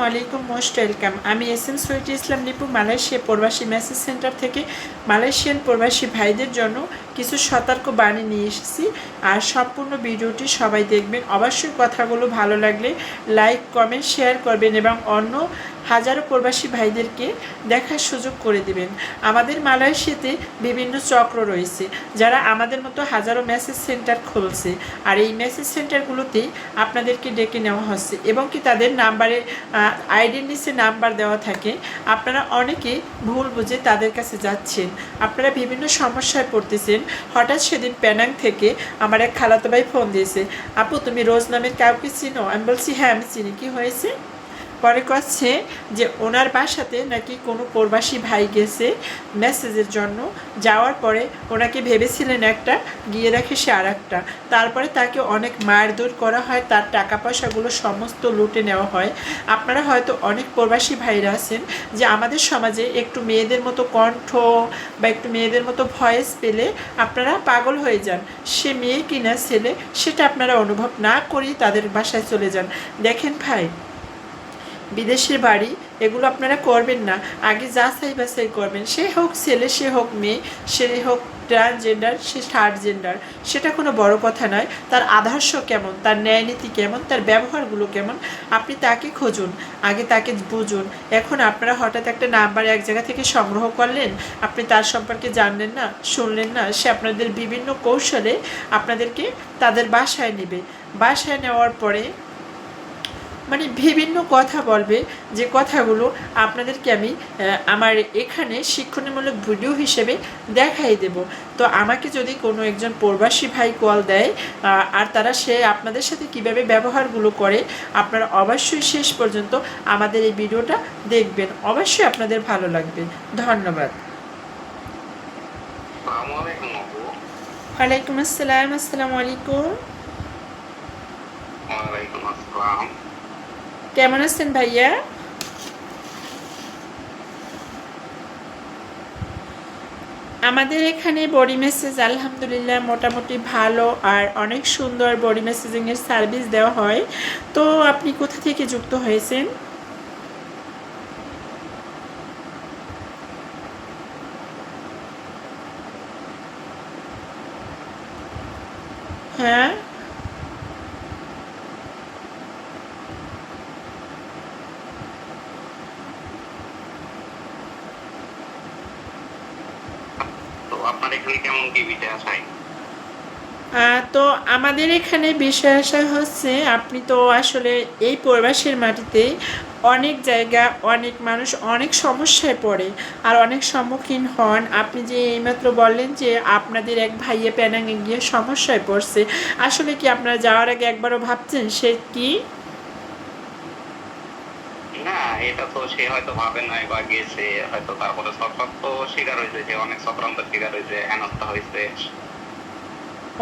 ওয়ালাইকুম most welcome. আমি S M Syed Islam Nipu, Malaysia প্রবাসী মেসেজ সেন্টার থেকে মালয়েশিয়ান প্রবাসী ভাইদের জন্য কিছু সতর্ক বাণী নিয়ে এসেছি। আর সম্পূর্ণ ভিডিওটি সবাই দেখবেন। অবশ্যই কথাগুলো ভালো লাগলে লাইক, কমেন্ট, শেয়ার করবেন এবং অন্য হাজারো প্রবাসী ভাইদেরকে দেখার সুযোগ করে দিবেন। আমাদের মালয়েশিয়াতে বিভিন্ন চক্র রয়েছে, যারা আমাদের মতো হাজারো মেসেজ সেন্টার খুলছে। আর এই মেসেজ সেন্টারগুলোতে আপনাদেরকে ডেকে নেওয়া হচ্ছে এবং কি তাদের নাম্বারে আইডির নিচে নাম্বার দেওয়া থাকে। আপনারা অনেকে ভুল বুঝে তাদের কাছে যাচ্ছেন। আপনারা বিভিন্ন সমস্যায় পড়তেছেন হঠাৎ সেদিন প্যানাং থেকে আমার এক খালাতো ভাই ফোন দিয়েছে, আপু, তুমি রোজ নামের কাউকে চিনো? আমি বলছি হ্যাঁ আমি চিনি। কি হয়েছে? পরে করছে যে ওনার বাসাতে নাকি কোনো প্রবাসী ভাই গেছে মেসেজের জন্য। যাওয়ার পরে ওনাকে ভেবেছিলেন একটা, গিয়ে রাখে সে আর একটা তারপরে তাকে অনেক মারধর করা হয়, তার টাকা পয়সাগুলো সমস্ত লুটে নেওয়া হয়। আপনারা হয়তো অনেক প্রবাসী ভাইরা আছেন যে আমাদের সমাজে একটু মেয়েদের মতো কণ্ঠ বা একটু মেয়েদের মতো ভয়েস পেলে আপনারা পাগল হয়ে যান। সে মেয়ে কিনা ছেলে, সেটা আপনারা অনুভব না করেই তাদের বাসায় চলে যান। দেখেন ভাই বিদেশের বাড়ি, এগুলো আপনারা করবেন না। আগে যাচাই বাছাই করবেন। সে হোক ছেলে, সে হোক মেয়ে, সে হোক ট্রান্সজেন্ডার সে থার্ড জেন্ডার, সেটা কোনো বড় কথা নয়। তার আদর্শ কেমন? তার ন্যায় নীতি কেমন? তার ব্যবহারগুলো কেমন? আপনি তাকে খুঁজুন, আগে তাকে বুঝুন। এখন আপনারা হঠাৎ একটা নাম্বার এক জায়গা থেকে সংগ্রহ করলেন, আপনি তার সম্পর্কে জানলেন না, শুনলেন না, সে আপনাদের বিভিন্ন কৌশলে আপনাদেরকে তাদের বাসায় নেবে। বাসায় নেওয়ার পরে মানে বিভিন্ন কথা বলবে যে কথাগুলো আপনাদেরকে আমি আমার এখানে শিক্ষণীমূলক ভিডিও হিসেবে দেখাই দেব। তো আমাকে যদি কোনো একজন প্রবাসী ভাই কল দেয় আর তারা সে আপনাদের সাথে কীভাবে ব্যবহারগুলো করে আপনারা অবশ্যই শেষ পর্যন্ত আমাদের এই ভিডিওটা দেখবেন। অবশ্যই আপনাদের ভালো লাগবে। ধন্যবাদ। ওয়ালাইকুম আসসালাম আসসালামু আলাইকুম। ওয়ালাইকুম আসসালাম। কেমন আছেন ভাইয়া? আমাদের এখানে বডি মেসেজ আলহামদুলিল্লাহ মোটামুটি ভালো আর অনেক সুন্দর বডি মেসেজিংয়ের সার্ভিস দেওয়া হয়। তো আপনি কোথা থেকে যুক্ত হয়েছেন? হ্যাঁ তো আপনার এখানে কেমন টিভিটা আসাই আহ, তো আমাদের এখানে বিষয় আসা হচ্ছে আপনি তো আসলে এই প্রবাসের মাটিতে অনেক জায়গা অনেক মানুষ অনেক সমস্যায় পড়ে আর অনেক সম্মুখীন হন। আপনি যে এইমাত্র বললেন যে আপনাদের এক ভাইয়ে প্যানাঙে গিয়ে সমস্যায় পড়ছে আসলে কি আপনারা যাওয়ার আগে একবারও ভাবছেন সে কি? এটা তো সে হয়তো ভাবে নাই বা গেছে, হয়তো তারপরে চক্রান্ত শিকার হয়েছে যে অনেক চক্রান্ত শিকার হয়েছে, হেনস্থা হয়েছে।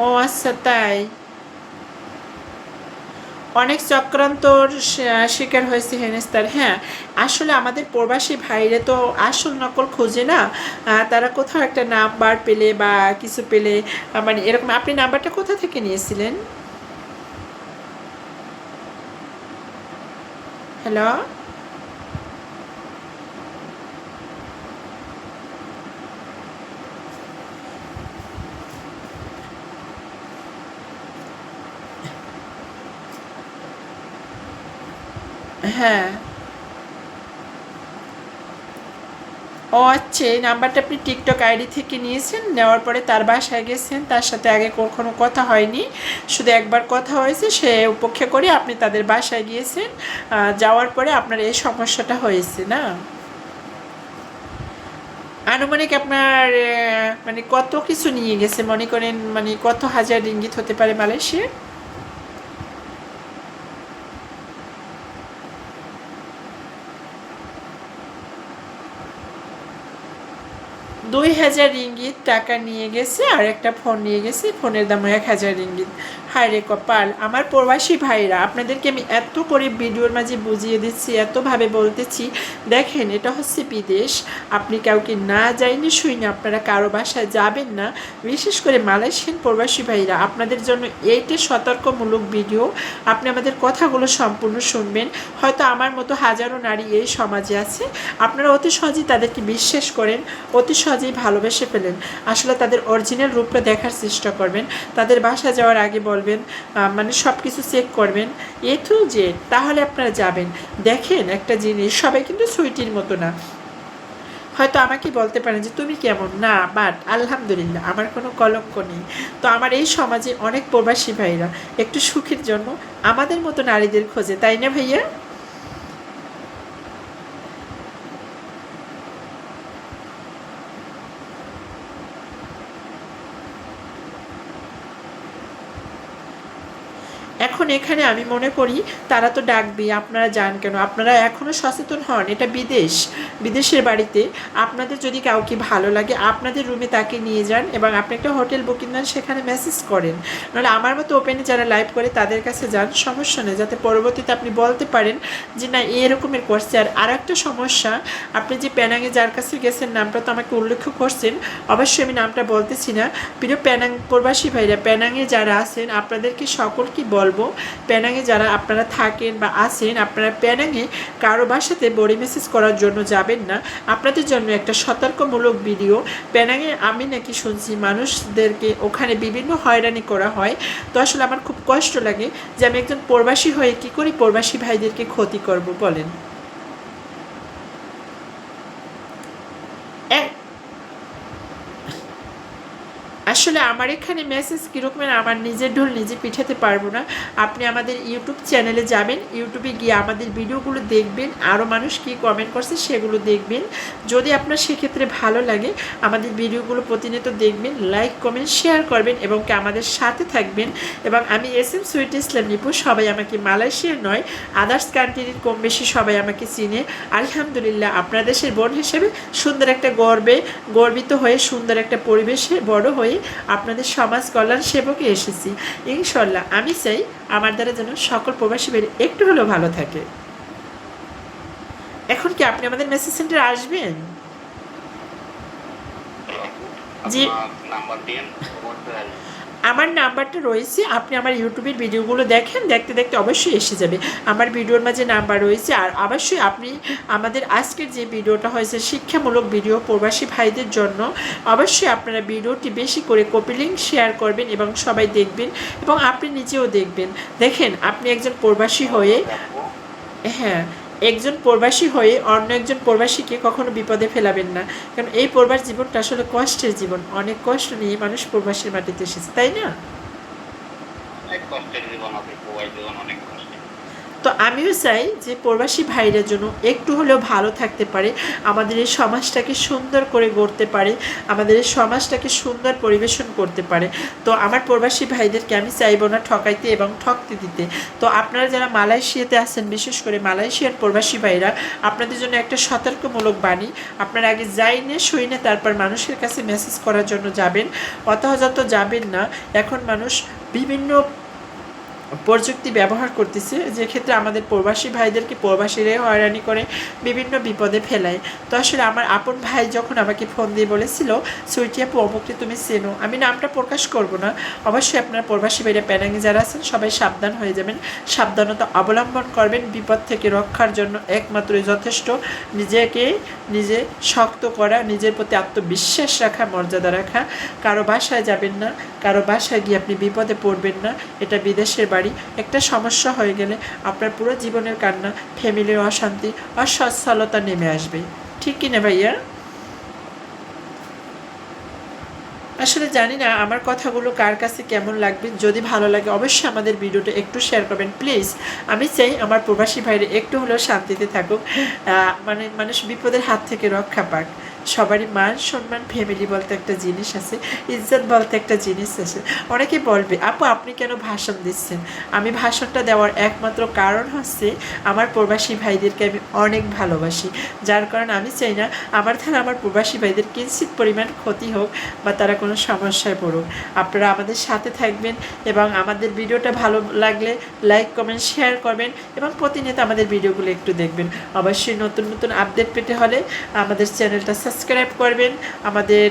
ও আচ্ছা তাই। অনেক চক্রান্তর শিকার হয়েছে হেনেস্তার হ্যাঁ। আসলে আমাদের প্রবাসী ভাইরে তো আসল নকল খোঁজে না তারা কোথাও একটা নাম্বার পেলে বা কিছু পেলে মানে এরকম, আপনি নাম্বারটা কোথা থেকে নিয়েছিলেন? হ্যালো? হ্যাঁ। ও আচ্ছা এই নাম্বারটা আপনি টিকটক আইডি থেকে নিয়েছেন, নেওয়ার পরে তার বাসায় গেছেন, তার সাথে আগে কখনো কথা হয়নি, শুধু একবার কথা হয়েছে, সে উপেক্ষা করে আপনি তাদের বাসায় গিয়েছেন যাওয়ার পরে আপনার এই সমস্যাটা হয়েছে, না? আনুমানিক আপনার মানে কত কিছু নিয়ে গেছে, মনে করেন মানে কত হাজার ইঙ্গিত হতে পারে মালয়েশিয়া দুই হাজার ইঙ্গিত টাকা নিয়ে গেছে আর একটা ফোন নিয়ে গেছে ফোনের দাম এক হাজার রিঙ্গিত হায় রে কপাল, আমার প্রবাসী ভাইরা, আপনাদেরকে আমি এত করে ভিডিওর মাঝে বুঝিয়ে দিচ্ছি, এতভাবে বলতেছি। দেখেন, এটা হচ্ছে বিদেশ। আপনি কাউকে না যাইনি শুইনি, আপনারা কারও বাসায় যাবেন না। বিশেষ করে মালয়েশিয়ান প্রবাসী ভাইরা, আপনাদের জন্য এইটা সতর্কমূলক ভিডিও। আপনি আমাদের কথাগুলো সম্পূর্ণ শুনবেন। হয়তো আমার মতো হাজারো নারী এই সমাজে আছে। আপনারা অতি সহজেই তাদেরকে বিশ্বাস করেন, অতি সহজেই ভালোবেসে ফেলেন। আসলে তাদের অরিজিনাল রূপটা দেখার চেষ্টা করবেন। তাদের বাসা যাওয়ার আগে বলবেন আহ, মানে সব কিছু চেক করবেন। এ টু জেড তাহলে আপনারা যাবেন। দেখেন একটা জিনিস সবাই কিন্তু সুইটির মতো না। হয়তো আমাকে বলতে পারেন যে তুমি কেমন? না বাট আলহামদুলিল্লাহ আমার কোনো কলঙ্ক নেই। তো আমার এই সমাজে অনেক প্রবাসী ভাইরা একটু সুখের জন্য আমাদের মতো নারীদের খোঁজে তাই না ভাইয়া? এখন এখানে আমি মনে করি তারা তো ডাকবে, আপনারা যান কেন? আপনারা এখনও সচেতন হন, এটা বিদেশ। বিদেশের বাড়িতে আপনাদের যদি কাউকে ভালো লাগে, আপনাদের রুমে তাকে নিয়ে যান এবং আপনি একটা হোটেল বুকিং দেন, সেখানে মেসেজ করেন। নাহলে আমার মতো ওপেনে যারা লাইভ করে, তাদের কাছে যান, সমস্যা নেই। যাতে পরবর্তীতে আপনি বলতে পারেন যে, না এরকমের করছে। আর আর একটা সমস্যা, আপনি যে প্যানাঙে যার কাছে গেছেন, নামটা তো আমাকে উল্লেখ করছেন, অবশ্যই আমি নামটা বলতেছি না। প্রিয় প্যানাং প্রবাসী ভাইরা প্যানাঙে যারা আছেন, আপনাদেরকে সকলকে বলব প্যানাঙে যারা আপনারা থাকেন বা আছেন, আপনারা প্যানাঙে কারও বাসাতে বড়ি মেসেজ করার জন্য যাবেন না। আপনাদের জন্য একটা সতর্কমূলক ভিডিও। প্যানাঙে আমি নাকি শুনছি মানুষদেরকে ওখানে বিভিন্ন হয়রানি করা হয়। তো আসলে আমার খুব কষ্ট লাগে যে আমি একজন প্রবাসী হয়ে কি করি প্রবাসী ভাইদেরকে ক্ষতি করব বলেন এক- আসলে আমার এখানে মেসেজ কীরকমের আমার নিজের ঢোল নিজে পিঠাতে পারব না। আপনি আমাদের ইউটিউব চ্যানেলে যাবেন ইউটিউবে গিয়ে আমাদের ভিডিওগুলো দেখবেন আরও মানুষ কী কমেন্ট করছে সেগুলো দেখবেন। যদি আপনার সেক্ষেত্রে ভালো লাগে, আমাদের ভিডিওগুলো প্রতিনিয়ত দেখবেন লাইক কমেন্ট শেয়ার করবেন এবং আমাদের সাথে থাকবেন। এবং আমি S M Sweet Islam Nipu, সবাই আমাকে মালয়েশিয়ার নয় আদার্স কান্ট্রির কম বেশি সবাই আমাকে চিনে। আলহামদুলিল্লাহ, আপনার দেশের বোন হিসেবে সুন্দর একটা গর্বে, গর্বিত হয়ে সুন্দর একটা পরিবেশে বড় হয়ে আপনাদের সমাজ কল্যাণ সেবকে এসেছি। ইনশাল্লাহ আমি চাই আমার দ্বারা যেন সকল প্রবাসী বের একটু হলেও ভালো থাকে। এখন কি আপনি আমাদের মেসেজ সেন্টারে আসবেন? জি। আমার নাম্বারটা রয়েছে, আপনি আমার ইউটিউবের ভিডিওগুলো দেখেন, দেখতে দেখতে অবশ্যই এসে যাবে। আমার ভিডিওর মাঝে নাম্বার রয়েছে আর অবশ্যই আপনি আমাদের আজকের যে ভিডিওটা হয়েছে, শিক্ষামূলক ভিডিও প্রবাসী ভাইদের জন্য, অবশ্যই আপনারা ভিডিওটি বেশি করে কপি লিঙ্ক শেয়ার করবেন এবং সবাই দেখবেন এবং আপনি নিজেও দেখবেন। দেখেন, আপনি একজন প্রবাসী হয়ে হ্যাঁ একজন প্রবাসী হয়ে অন্য একজন প্রবাসীকে কখনো বিপদে ফেলাবেন না। কারণ এই প্রবাস জীবনটা আসলে কষ্টের জীবন। অনেক কষ্ট নিয়ে মানুষ প্রবাসীর মাটিতে এসেছে, তাই না? অনেক কষ্টের জীবন, অনেক কষ্টের তো আমিও চাই যে প্রবাসী ভাইরা যেন একটু হলেও ভালো থাকতে পারে, আমাদের এই সমাজটাকে সুন্দর করে গড়তে পারে, আমাদের এই সমাজটাকে সুন্দর পরিবেশন করতে পারে। তো আমার প্রবাসী ভাইদেরকে আমি চাইব না ঠকাইতে এবং ঠকতে দিতে। তো আপনারা যারা মালয়েশিয়াতে আছেন, বিশেষ করে মালয়েশিয়ার প্রবাসী ভাইরা, আপনাদের জন্য একটা সতর্কমূলক বাণী, আপনারা আগে যাই না, শুই না, তারপর মানুষের কাছে মেসেজ করার জন্য যাবেন। অতহযত যাবেন না, এখন মানুষ বিভিন্ন প্রযুক্তি ব্যবহার করতেছে, যে ক্ষেত্রে আমাদের প্রবাসী ভাইদেরকে প্রবাসীরাই হয়রানি করে, বিভিন্ন বিপদে ফেলায়। তো আসলে আমার আপন ভাই যখন আমাকে ফোন দিয়ে বলেছিল, সুইটি আপু অমুককে তুমি চেনো, আমি নামটা প্রকাশ করব না। অবশ্যই আপনারা প্রবাসী ভাইরা প্যানাঙ্গে যারা আছেন, সবাই সাবধান হয়ে যাবেন। সাবধানতা অবলম্বন করবেন, বিপদ থেকে রক্ষার জন্য একমাত্রই যথেষ্ট। নিজেকে নিজে শক্ত করা, নিজের প্রতি আত্মবিশ্বাস রাখা, মর্যাদা রাখা। কারও বাসায় যাবেন না, কারও বাসায় গিয়ে আপনি বিপদে পড়বেন না। এটা বিদেশের বাড়ি একটা সমস্যা হয়ে গেলে আপনার পুরো জীবনের কান্না ফ্যামিলির অশান্তি অসচ্ছলতা নেমে আসবে। ঠিক কিনা ভাইয়া? আসলে জানি না আমার কথাগুলো কার কাছে কেমন লাগবে। যদি ভালো লাগে অবশ্যই আমাদের ভিডিওটা একটু শেয়ার করবেন। প্লিজ আমি চাই আমার প্রবাসী ভাইরা একটু হলেও শান্তিতে থাকুক। মানে মানুষ বিপদের হাত থেকে রক্ষা পাক। সবারই মান সম্মান ফ্যামিলি বলতে একটা জিনিস আছে, ইজ্জত বলতে একটা জিনিস আছে। অনেকে বলবে, আপু, আপনি কেন ভাষণ দিচ্ছেন? আমি ভাষণটা দেওয়ার একমাত্র কারণ হচ্ছে আমার প্রবাসী ভাইদেরকে আমি অনেক ভালোবাসি। যার কারণে আমি চাই না আমার দ্বারা আমার প্রবাসী ভাইদের কিঞ্চিত পরিমাণ ক্ষতি হোক বা তারা কোনো সমস্যায় পড়ুক। আপনারা আমাদের সাথে থাকবেন এবং আমাদের ভিডিওটা ভালো লাগলে লাইক, কমেন্ট, শেয়ার করবেন এবং প্রতিনিয়ত আমাদের ভিডিওগুলো একটু দেখবেন। অবশ্যই নতুন নতুন আপডেট পেতে হলে আমাদের চ্যানেলটা সাবস্ক্রাইব করবেন, আমাদের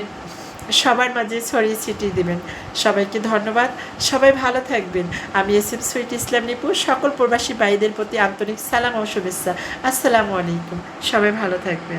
সবার মাঝে ছড়িয়ে ছিটিয়ে দেবেন। সবাইকে ধন্যবাদ। সবাই ভালো থাকবেন। আমি এস এম সুইট ইসলাম নিপুর সকল প্রবাসী ভাইদের প্রতি আন্তরিক সালাম ও শুভেচ্ছা। আসসালামু আলাইকুম। সবাই ভালো থাকবেন।